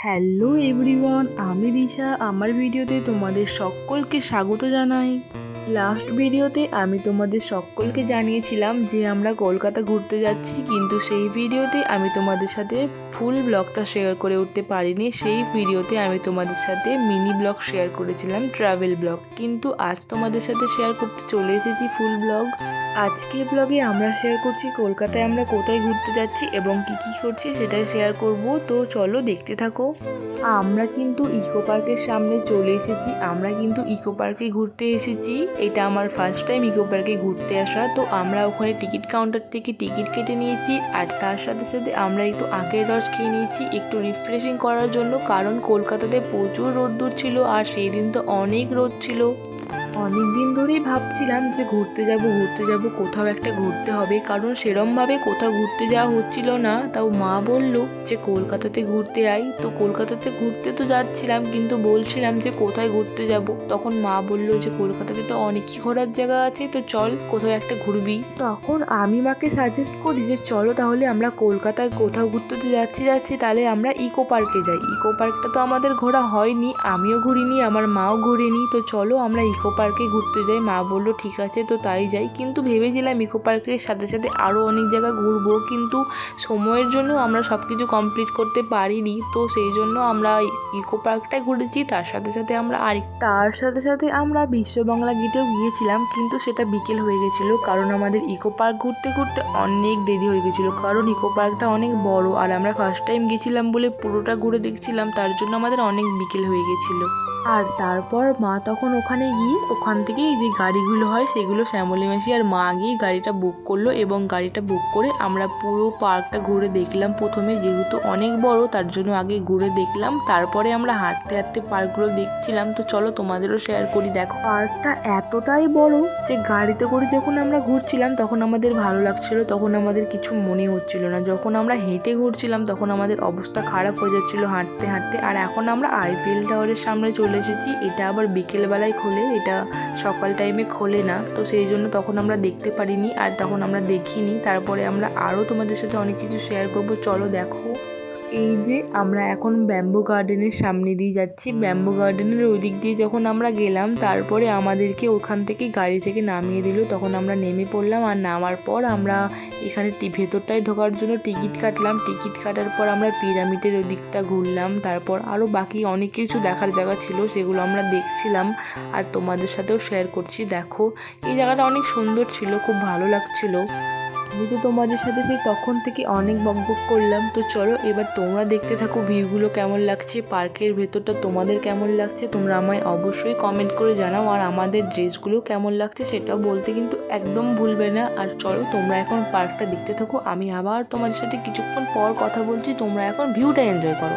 Hello everyone আমি দিশা আমার ভিডিওতে তোমাদের সকলকে স্বাগত জানাই। লাস্ট ভিডিওতে আমি তোমাদের সকলকে জানিয়েছিলাম যে আমরা কলকাতা ঘুরতে যাচ্ছি, কিন্তু সেই ভিডিওতে আমি তোমাদের সাথে ফুল ব্লগটা শেয়ার করে উঠতে পারিনি। সেই ভিডিওতে আমি তোমাদের সাথে মিনি ব্লগ শেয়ার করেছিলাম ট্রাভেল ব্লগ কিন্তু আজ তোমাদের সাথে শেয়ার করতে চলে এসেছি ফুল ব্লগ আজকের ব্লগে আমরা শেয়ার করছি কলকাতায় আমরা কোথায় ঘুরতে যাচ্ছি এবং কি কি করছি সেটাই শেয়ার করব। তো চলো দেখতে থাকো। আমরা কিন্তু ইকো পার্কের সামনে চলে এসেছি, আমরা কিন্তু ইকো পার্কে ঘুরতে এসেছি। এটা আমার ফার্স্ট টাইম ইকো পার্কে ঘুরতে আসা, তো আমরা ওখানে টিকিট কাউন্টার থেকে টিকিট কেটে নিয়েছি আর তার সাথে সাথে আমরা একটু আখের রস খেয়ে নিয়েছি, একটু রিফ্রেশিং করার জন্য, কারণ কলকাতাতে প্রচুর রোদ্দুর ছিল আর সেই দিন তো অনেক রোদ ছিল। অনেক দিন ধরেই ভাবছিলাম যে ঘুরতে যাব ঘুরতে যাব, কোথাও একটা ঘুরতে হবে। কারণ সেরমভাবে কোথাও ঘুরতে যাওয়া হচ্ছিল না। তাও মা বলল যে, কলকাতাতে ঘুরতে আই তো কলকাতাতে ঘুরতে তো যাচ্ছিলাম, কিন্তু বলছিলাম যে, কোথায় ঘুরতে যাব? তখন মা বলল যে, কলকাতাতে তো অনেকই ঘোরার জায়গা আছে, তো চল কোথাও একটা ঘুরবি। তখন আমি মাকে সাজেস্ট করি যে, চলো তাহলে আমরা কলকাতায় কোথাও ঘুরতে তো যাচ্ছি যাচ্ছি, তাহলে আমরা ইকো পার্কে যাই। ইকো পার্কটা তো আমাদের ঘোরা হয়নি, আমিও ঘুরিনি, আমার মাও ঘুরেনি, তো চলো আমরা ইকো পার্কে ঘুরতে যাই, মা বলল, ঠিক আছে, তো তাই যাই। কিন্তু ভেবেছিলাম ইকো পার্কের সাথে সাথে আরও অনেক জায়গা ঘুরবো, কিন্তু সময়ের জন্য আমরা সব কিছু কমপ্লিট করতে পারিনি। তো সেই জন্য আমরা ইকো পার্কটাই ঘুরেছি, তার সাথে সাথে আমরা আর তার সাথে সাথে আমরা বিশ্ব বাংলা গেটেও গিয়েছিলাম, কিন্তু সেটা বিকেল হয়ে গেছিল, কারণ আমাদের ইকো পার্ক ঘুরতে ঘুরতে অনেক দেরি হয়ে গেছিল, কারণ ইকো পার্কটা অনেক বড়, আর আমরা ফার্স্ট টাইম গেছিলাম বলে পুরোটা ঘুরে দেখছিলাম, তার জন্য আমাদের অনেক বিকেল হয়ে গেছিল। আর তারপর মা তখন ওখানে গিয়ে ওখান থেকে যে গাড়িগুলো হয় সেগুলো শ্যামলী মাসি আর মা গিয়ে গাড়িটা বুক করল এবং গাড়িটা বুক করে আমরা পুরো পার্কটা ঘুরে দেখলাম। প্রথমে যেহেতু অনেক বড়, তার জন্য আগে ঘুরে দেখলাম। তারপরে আমরা হাঁটতে হাঁটতে পার্কগুলো দেখছিলাম। তো চলো তোমাদেরও শেয়ার করি, দেখো। পার্কটা এতটাই বড় যে গাড়িতে করে যখন আমরা ঘুরছিলাম, তখন আমাদের ভালো লাগছিল, তখন আমাদের কিছু মনে হচ্ছিল না। যখন আমরা হেঁটে ঘুরছিলাম, তখন আমাদের অবস্থা খারাপ হয়ে যাচ্ছিল হাঁটতে হাঁটতে। আর এখন আমরা আইপিএল টাওয়ারের সামনে চলে এসেছি। এটা আবার বিকেলবেলায় খোলে, এটা সকাল টাইমে খোলে না। তো সেই জন্য তখন আমরা দেখতে পারিনি আর তখন আমরা দেখিনি। তারপরে আমরা আরও তোমাদের সাথে অনেক কিছু শেয়ার করব। চলো দেখো। এই যে আমরা এখন ব্যাম্বো গার্ডেনের সামনে দিয়ে যাচ্ছি। ব্যাম্বো গার্ডেনের ওই দিক দিয়ে যখন আমরা গেলাম, তারপরে আমাদেরকে ওখান থেকে গাড়ি থেকে নামিয়ে দিল। তখন আমরা নেমে পড়লাম আর নামার পর আমরা এখানে ভেতরটায় ঢোকার জন্য টিকিট কাটলাম। টিকিট কাটার পর আমরা পিরামিডের ওই দিকটা ঘুরলাম। তারপর আরও বাকি অনেক কিছু দেখার জায়গা ছিল, সেগুলো আমরা দেখছিলাম আর তোমাদের সাথেও শেয়ার করছি। দেখো, এই জায়গাটা অনেক সুন্দর ছিল, খুব ভালো লাগছিল। আমি তো তোমাদের সাথে সেই তখন থেকে অনেক বকবক করলাম। তো চলো এবার তোমরা দেখতে থাকো ভিউগুলো কেমন লাগছে, পার্কের ভেতরটা তোমাদের কেমন লাগছে, তোমরা আমায় অবশ্যই কমেন্ট করে জানাও। আর আমাদের ড্রেসগুলো কেমন লাগছে সেটাও বলতে কিন্তু একদম ভুলবে না। আর চলো তোমরা এখন পার্কটা দেখতে থাকো। আমি আবার তোমাদের সাথে কিছুক্ষণ পর কথা বলছি, তোমরা এখন ভিউটা এনজয় করো।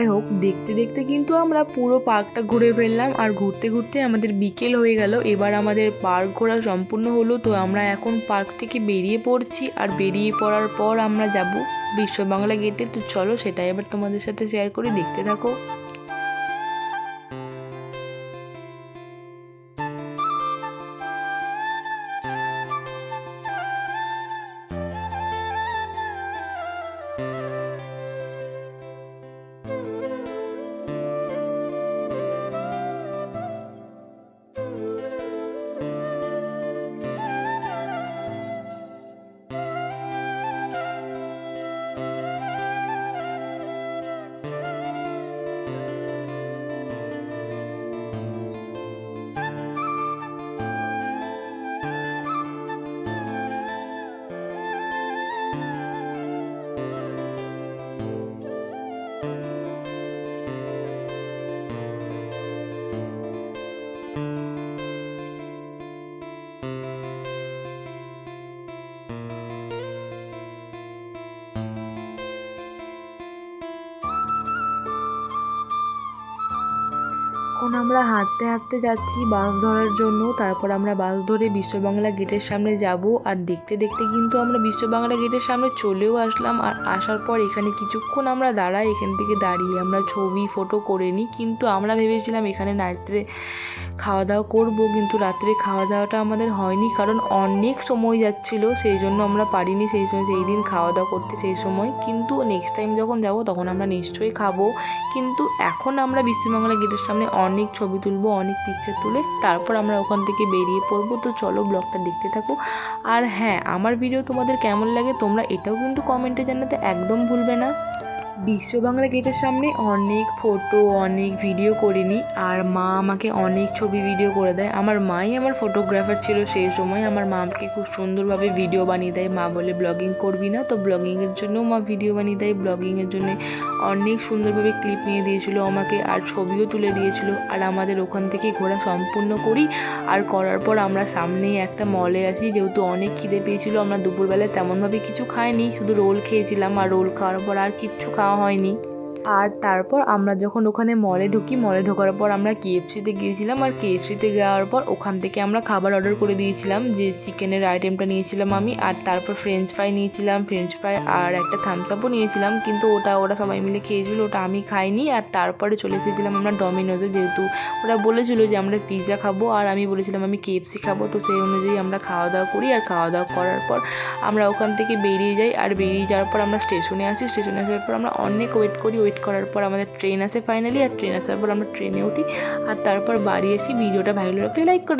যাই হোক, দেখতে দেখতে কিন্তু আমরা পুরো পার্কটা ঘুরে ফেললাম আর ঘুরতে ঘুরতে আমাদের বিকেল হয়ে গেল। এবার আমাদের পার্ক ঘোরা সম্পূর্ণ হলো। তো আমরা এখন পার্ক থেকে বেরিয়ে পড়ছি আর বেরিয়ে পড়ার পর আমরা যাব বিশ্ব বাংলা গেটে। তো চলো সেটাই এবার তোমাদের সাথে শেয়ার করে দেখতে থাকো। এখন আমরা হাঁটতে হাঁটতে যাচ্ছি বাস ধরার জন্য। তারপর আমরা বাস ধরে বিশ্ববাংলা গেটের সামনে যাব। আর দেখতে দেখতে কিন্তু আমরা বিশ্ববাংলা গেটের সামনে চলেও আসলাম। আর আসার পর এখানে কিছুক্ষণ আমরা দাঁড়াই, এখান থেকে দাঁড়িয়ে আমরা ছবি ফটো করে নিই। কিন্তু আমরা ভেবেছিলাম এখানে রাত্রে খাওয়া দাওয়া করব, কিন্তু রাত্রে খাওয়া দাওয়াটা আমাদের হয়নি, কারণ অনেক সময় যাচ্ছিল, সেই জন্য আমরা পারিনি, সেই সময় সেই দিন খাওয়া দাওয়া করতে সেই সময়। কিন্তু নেক্সট টাইম যখন যাব, তখন আমরা নিশ্চয়ই খাব। কিন্তু এখন আমরা বিশ্ববাংলা গেটের সামনে অনেক ছবি তুলবো, অনেক পিকচার তুলে, তারপর আমরা ওখান থেকে বেরিয়ে পড়ব। তো চলো ব্লগটা দেখতে থাকো। আর হ্যাঁ আমার ভিডিও তোমাদের কেমন লাগে, তোমরা এটাও কিন্তু কমেন্টে জানাতে একদম ভুলবে না। বিশ্ব বাংলা গেটের সামনে অনেক ফটো, অনেক ভিডিও করে নিই আর মা আমাকে অনেক ছবি ভিডিও করে দেয়। আমার মাই আমার ফটোগ্রাফার ছিল সেই সময়। আমার মা আমাকে খুব সুন্দরভাবে ভিডিও বানিয়ে দেয়। মা বলে ব্লগিং করবি না? তো ব্লগিংয়ের জন্য মা ভিডিও বানিয়ে দেয়। ব্লগিংয়ের জন্য অনেক সুন্দরভাবে ক্লিপ নিয়ে দিয়েছিল আমাকে আর ছবিও তুলে দিয়েছিল। আর আমাদের ওখান থেকে ঘোরা সম্পূর্ণ করি। আর করার পর আমরা সামনেই একটা মলে আসি যেহেতু অনেক খিদে পেয়েছিল, আমরা দুপুরবেলায় তেমনভাবে কিছু খাইনি। শুধু রোল খেয়েছিলাম। আর রোল খাওয়ার পর আর কিচ্ছু খাওয়া হয়নি। আর তারপর আমরা যখন ওখানে মলে ঢুকি মলে ঢোকার পর আমরা কেএফসিতে গিয়েছিলাম আর কেএফসিতে যাওয়ার পর ওখান থেকে আমরা খাবার অর্ডার করে দিয়েছিলাম। যে চিকেনের আইটেমটা নিয়েছিলাম আমি আর তারপর ফ্রেঞ্চ ফ্রাই নিয়েছিলাম ফ্রেঞ্চ ফ্রাই আর একটা থামস আপও নিয়েছিলাম। কিন্তু ওটা ওরা সবাই মিলে খেয়েছিল, ওটা আমি খাইনি। আর তারপরে চলে এসেছিলাম আমরা ডমিনোজে যেহেতু ওরা বলেছিল যে আমরা পিৎজা খাব আর আমি বলেছিলাম আমি কেএফসি খাব। তো সেই অনুযায়ী আমরা খাওয়া দাওয়া করি আর খাওয়া দাওয়া করার পর আমরা ওখান থেকে বেরিয়ে যাই। আর বেরিয়ে যাওয়ার পর আমরা স্টেশনে আসি। স্টেশনে আসার পর আমরা অনেক ওয়েট করি। ওয়েট করার পর আমাদের ট্রেন আছে ফাইনালি আর ট্রেন আসার পর আমরা ট্রেনে উঠি আর তারপর বাড়ি এসে ভিডিওটা ভালো রাখলে লাইক করে